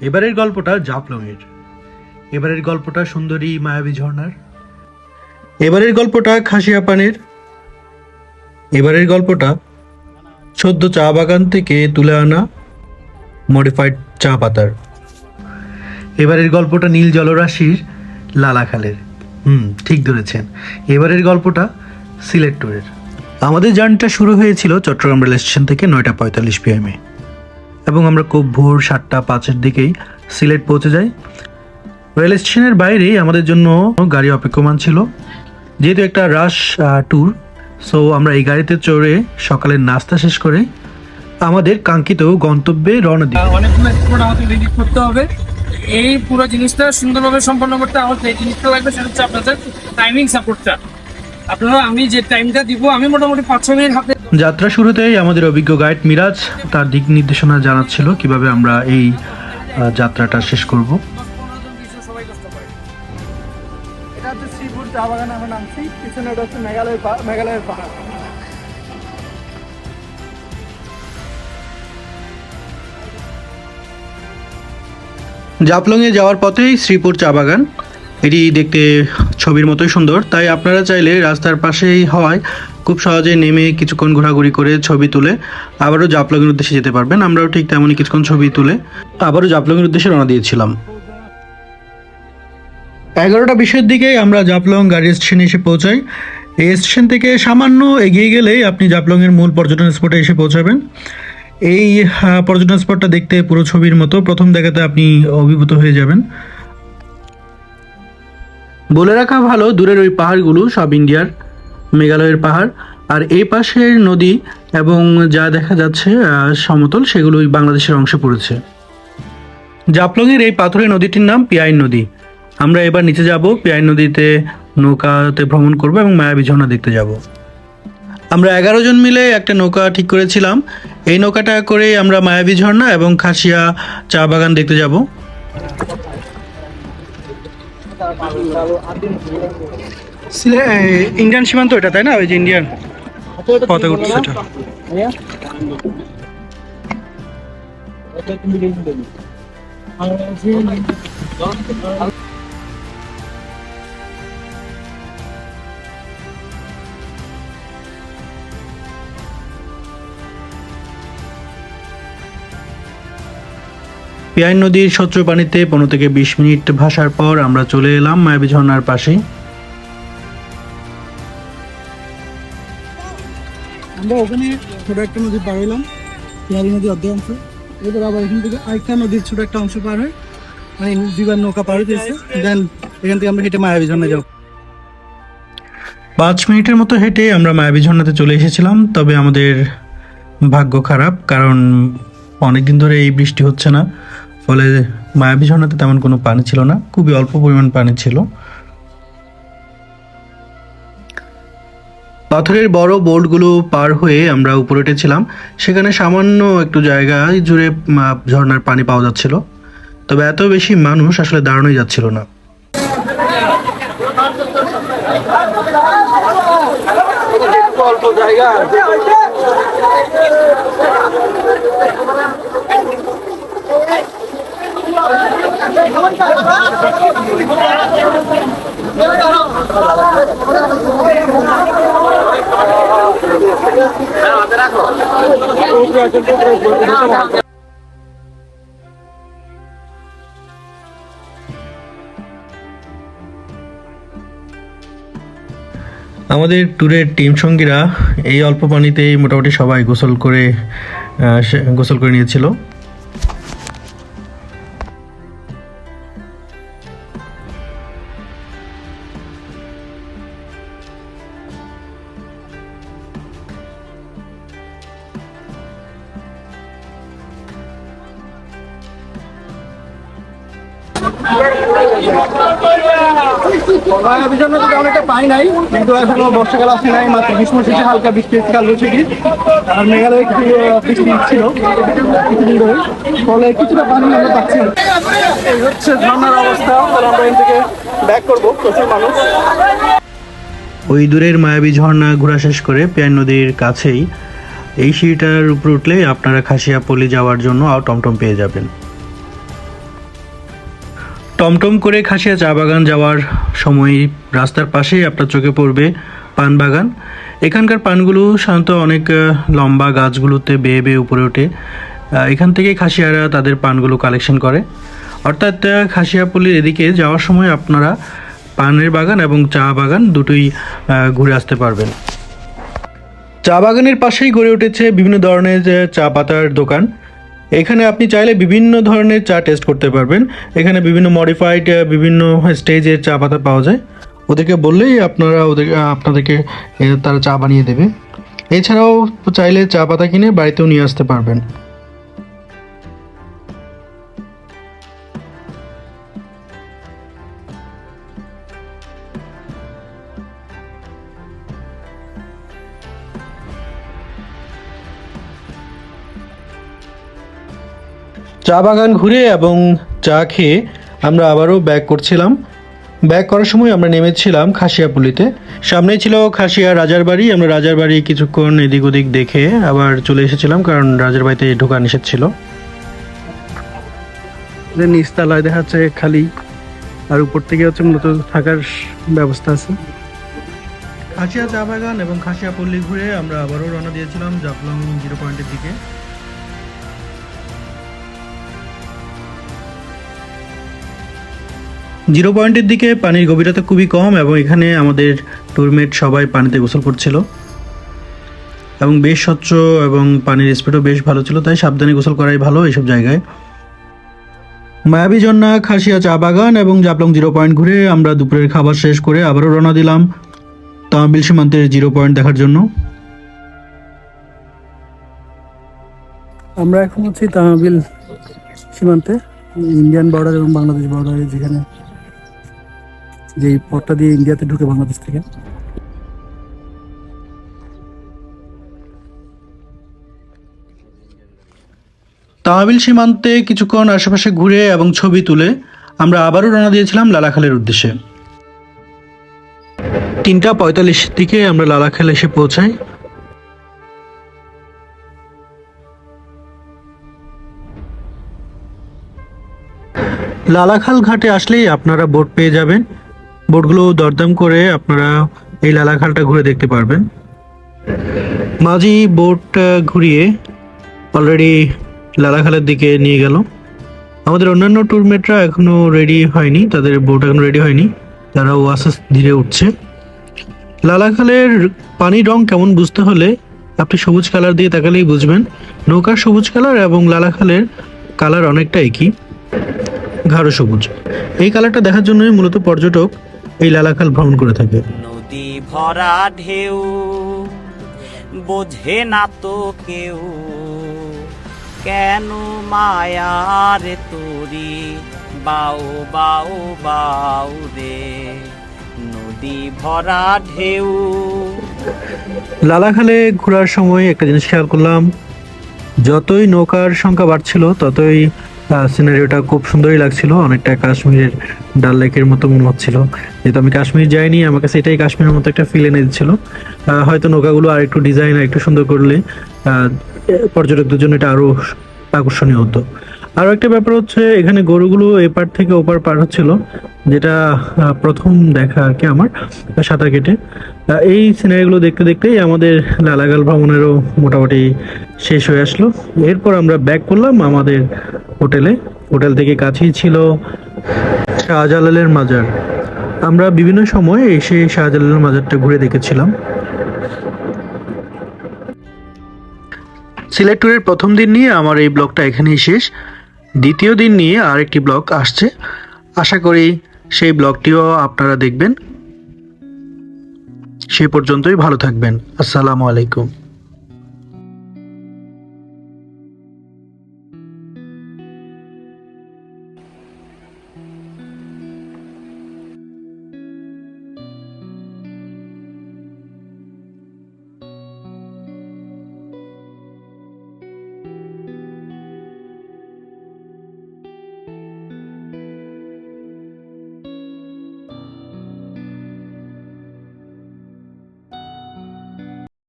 এবারের গল্পটা জাফলংয়ের এবারের গল্পটা সুন্দরী মায়াবী ঝর্ণার। এবারের গল্পটা খাসিয়া পানের এবারের গল্পটা সদ্য চা বাগান থেকে তুলে আনা মডিফাইড চা পাতার। এবারের গল্পটা নীল জলরাশির লালাখালের হুম, ঠিক ধরেছেন। এবারের গল্পটা সিলেট ট্যুরের আমাদের জার্নিটা শুরু হয়েছিল চট্টগ্রাম রেল স্টেশন থেকে নয়টা পঁয়তাল্লিশ পিএমে এবং আমরা খুব ভোর সাতটা পাঁচের দিকেই সিলেট পৌঁছে যাই। রেল স্টেশনের বাইরেই আমাদের জন্য গাড়ি অপেক্ষমান ছিল। যেহেতু একটা রাশ ট্যুর সো আমরা এই গাড়িতে চড়ে সকালের নাস্তা শেষ করে আমাদের কাঙ্ক্ষিত গন্তব্যে রওনা দিই। করতে হবে। এই পুরো জিনিসটা সুন্দরভাবে সম্পন্ন করতে আমার যে জিনিসটা লাগবে সেটা হচ্ছে আপনাদের টাইমিং সাপোর্টটা আপনারা আমি যে টাইমটা দিব, আমি মোটামুটি পাঁচ ছ মিনিট হাতে যাত্রা শুরুতেই আমাদের অভিজ্ঞ গাইড মিরাজ তার দিক নির্দেশনা জানাচ্ছিল কীভাবে আমরা এই যাত্রাটা শেষ করব। জাফলংয়ে যাওয়ার পথেই শ্রীপুর চা বাগান। এটি দেখতে ছবির মতোই সুন্দর। তাই আপনারা চাইলে রাস্তার পাশেই হওয়ায় খুব সহজে নেমে কিছুক্ষণ ঘোরাঘুরি করে ছবি তুলে আবারও জাফলংয়ের উদ্দেশ্যে যেতে পারবেন। আমরাও ঠিক তেমনই কিছুক্ষণ ছবি তুলে আবারও জাফলংয়ের উদ্দেশ্যে রওনা দিয়েছিলাম। এগারোটা বিশের দিকে আমরা জাপলং গাড়ি স্টেশনে এসে পৌঁছাই। এই স্টেশন থেকে সামান্য এগিয়ে গেলেই আপনি জাফলংয়ের মূল পর্যটন স্পটে এসে পৌঁছাবেন। এই পর্যটন স্পটটা দেখতে পুরো ছবির মতো। প্রথম দেখাতে আপনি অভিভূত হয়ে যাবেন। বলে রাখা ভালো, দূরের ওই পাহাড়গুলো সব ইন্ডিয়ার। মেঘালয়ের পাহাড়। আর এই পাশের নদী এবং যা দেখা যাচ্ছে সমতল সেগুলোই বাংলাদেশের অংশে পড়েছে। জাফলংয়ের এই পাথরের নদীটির নাম পিয়াইন নদী। আমরা এবার নিচে যাব, পিয়াইন নদীতে নৌকাতে ভ্রমণ করব এবং মায়াবী ঝর্ণা দেখতে যাব। আমরা এগারো জন মিলে একটা নৌকা ঠিক করেছিলাম। এই নৌকাটা করে আমরা মায়াবী ঝর্ণা এবং খাসিয়া চা বাগান দেখতে যাব। ইন্ডিয়ান সীমান্ত এটা, তাই না? ওই যে ইন্ডিয়ান পথে উঠছে এটা। পিয়াইন নদীর স্বচ্ছ পানিতে পনেরো থেকে বিশ মিনিট ভাসার পর আমরা চলে এলাম মায়াবী ঝর্ণার পাশে আমরা ওখানে ছোট একটা নদী পার হইলাম পিয়ারি নদী অর্ধেক অংশ এবার আবার এখান থেকে আরেকটা নদীর ছোট একটা অংশ পার হয় মানে দুইবার নৌকা পার হইতেছে। দেন এখান থেকে আমরা হেঁটে মায়াবী ঝর্ণা যাব। পাঁচ মিনিটের মতো হেঁটে আমরা মায়াবী ঝর্ণাতে চলে এসেছিলাম, তবে আমাদের ভাগ্য খারাপ, কারণ অনেকদিন ধরে এই বৃষ্টি হচ্ছে না। ফলে মায়াবী ঝর্ণাতে তেমন কোনো পানি ছিল না, খুবই অল্প পরিমাণ পানি ছিল। পাথরের বড় বোর্ডগুলো পার হয়ে আমরা উপরে উঠেছিলাম। সেখানে সামান্য একটু জায়গায় জুড়ে ঝর্নার পানি পাওয়া যাচ্ছিল। তবে এত বেশি মানুষ আসলে দাঁড়ানোই যাচ্ছিল না। জায়গা আমাদের ট্যুরের টিম সঙ্গীরা এই অল্প পানিতেই মোটামুটি সবাই গোসল করে গোসল করে নিয়েছিল। ঝর্ণা থেকে অনেকটা পাই নাই কিন্তু এখনও বর্ষাকাল আসে নাই মাত্র গ্রীষ্ম শেষে হালকা বৃষ্টি এসে কাল আর মেঘালয়ে আহ, বৃষ্টি ছিল কিছুদিন ধরে। ফলে কিছুটা পানি আমরা পাচ্ছি এই হচ্ছে অবস্থা আমরা থেকে ব্যাক প্রচুর মানুষ। ওই দূরের মায়াবী ঝর্ণা ঘোরা শেষ করে পেয়ার নদীর কাছেই এই সিঁড়িটার উপর উঠলে আপনারা খাসিয়া পল্লী যাওয়ার জন্য টমটম পেয়ে যাবেন। টমটম করে খাসিয়া চা বাগান যাওয়ার সময় রাস্তার পাশেই আপনার চোখে পড়বে পান বাগান। এখানকার পানগুলো সাধারণত অনেক লম্বা গাছগুলোতে বেয়ে বেয়ে উপরে ওঠে। এখান থেকেই খাসিয়ারা তাদের পানগুলো কালেকশন করে। অর্থাৎ খাসিয়াপল্লির এদিকে যাওয়ার সময় আপনারা পানের বাগান এবং চা বাগান দুটোই ঘুরে আসতে পারবেন। চা বাগানের পাশেই গড়ে উঠেছে বিভিন্ন ধরনের চা পাতার দোকান। এখানে আপনি চাইলে বিভিন্ন ধরনের চা টেস্ট করতে পারবেন। এখানে বিভিন্ন মডিফাইড বিভিন্ন স্টেজের চা পাতা পাওয়া যায়। ওদেরকে বললেই আপনারা ওদের আপনাদেরকে তারা চা বানিয়ে দেবে। এছাড়াও চাইলে চা পাতা কিনে বাড়িতেও নিয়ে আসতে পারবেন। চা বাগান ঘুরে এবং চা খেয়ে আমরা আবারও ব্যাক করছিলাম। ব্যাক করার সময় আমরা নেমেছিলাম খাসিয়াপুলিতে। সামনেই ছিল খাসিয়া রাজার বাড়ি। আমরা রাজার বাড়ি কিছুক্ষণ এদিক ওদিক দেখে আবার চলে এসেছিলাম কারণ রাজার বাড়িতে ঢোকা নিষেধ ছিল। নিচতলায় দেখা যাচ্ছে খালি আর উপর থেকে হচ্ছে মূলত থাকার ব্যবস্থা আছে। খাসিয়া চা বাগান এবং খাসিয়া পল্লী ঘুরে আমরা আবারও রওনা দিয়েছিলাম জাফলং জিরো পয়েন্টের দিকে। জিরো পয়েন্টের দিকে পানির গভীরতা খুবই কম এবং এখানে আমাদের টুরমেট সবাই পানিতে গোসল করছিল। এবং বেশ স্বচ্ছ এবং পানির স্পিডও বেশ ভালো ছিল, তাই সাবধানে গোসল করাই ভালো এইসব জায়গায়। মায়াবী জন্না খাসিয়া চা বাগান এবং জাপলং জিরো পয়েন্ট ঘুরে আমরা দুপুরের খাবার শেষ করে আবারও রওনা দিলাম তামাবিল সীমান্তের জিরো পয়েন্ট দেখার জন্য। আমরা এখন হচ্ছি তামাবিল সীমান্তে, ইন্ডিয়ান বর্ডার এবং বাংলাদেশ বর্ডারে, যেখানে যে পথটা দিয়ে ইন্ডিয়াতে ঢুকে বাংলাদেশ থেকে। তামাবিল সীমান্তে কিছুক্ষণ আশেপাশে ঘুরে এবং ছবি তুলে আমরা আবারও রওনা দিয়েছিলাম লালাখালের উদ্দেশ্যে। তিনটা পঁয়তাল্লিশ দিকে আমরা লালাখাল এসে পৌঁছাই। লালাখাল ঘাটে আসলেই আপনারা বোট পেয়ে যাবেন। বোটগুলো দরদাম করে আপনারা এই লালাখালটা ঘুরে দেখতে পারবেন। মাঝি বোট ঘুরিয়ে অলরেডি লালাখালের দিকে নিয়ে গেল। আমাদের অন্যান্য ট্যুরমেটরা এখনও রেডি হয়নি, তাদের বোট এখনও রেডি হয়নি। তারা ওয়াসাস ধীরে উঠছে। লালাখালের পানির রং কেমন বুঝতে হলে আপনি সবুজ কালার দিয়ে তাকালেই বুঝবেন। নৌকার সবুজ কালার এবং লালাখালের কালার অনেকটা একই। গাঢ় সবুজ। এই কালারটা দেখার জন্যই মূলত পর্যটক এই লালাখাল ভ্রমণ করে থাকে। নদী ভরা ঢেউ বোঝে না তো কেউ। কেন মায়ার তোরি বাউ বাউ বাউ রে? নদী ভরা ঢেউ। লালাখালে ঘোরার সময় একটা জিনিস খেয়াল করলাম যতই নৌকার সংখ্যা বাড়ছিল ততই সিনারিওটা খুব সুন্দরই লাগছিল, অনেকটা কাশ্মীরের ডাল লেকের মতো মনে হচ্ছিল। যেহেতু আমি কাশ্মীর যাইনি, আমার কাছে এটাই কাশ্মীরের মতো একটা ফিল এনে দিচ্ছিল। হয়তো নৌকাগুলো আর একটু ডিজাইন আর একটু সুন্দর করলে পর্যটকদের জন্য এটা আরও আকর্ষণীয় হতো। আরও একটা ব্যাপার হচ্ছে, এখানে গরুগুলো এপার থেকে ওপার পার হচ্ছিল, যেটা প্রথম দেখা আর কি আমার, সাঁতার কেটে। এই সিনারিগুলো দেখতে দেখতেই আমাদের লালাগাল ভ্রমণেরও মোটামুটি শেষ হয়ে আসলো। এরপর আমরা ব্যাক করলাম আমাদের হোটেলে। হোটেল থেকে কাছেই ছিল শাহজালালের মাজার। আমরা বিভিন্ন সময় এসে শাহজালালের মাজারটা ঘুরে দেখেছিলাম। সিলেট ট্যুরের প্রথম দিন নিয়ে আমার এই ব্লগটা এখানেই শেষ। দ্বিতীয় দিন নিয়ে আরেকটি ব্লগ আসছে। আশা করি সেই ব্লগটিও আপনারা দেখবেন। সে পর্যন্তই ভালো থাকবেন। আসসালামু আলাইকুম।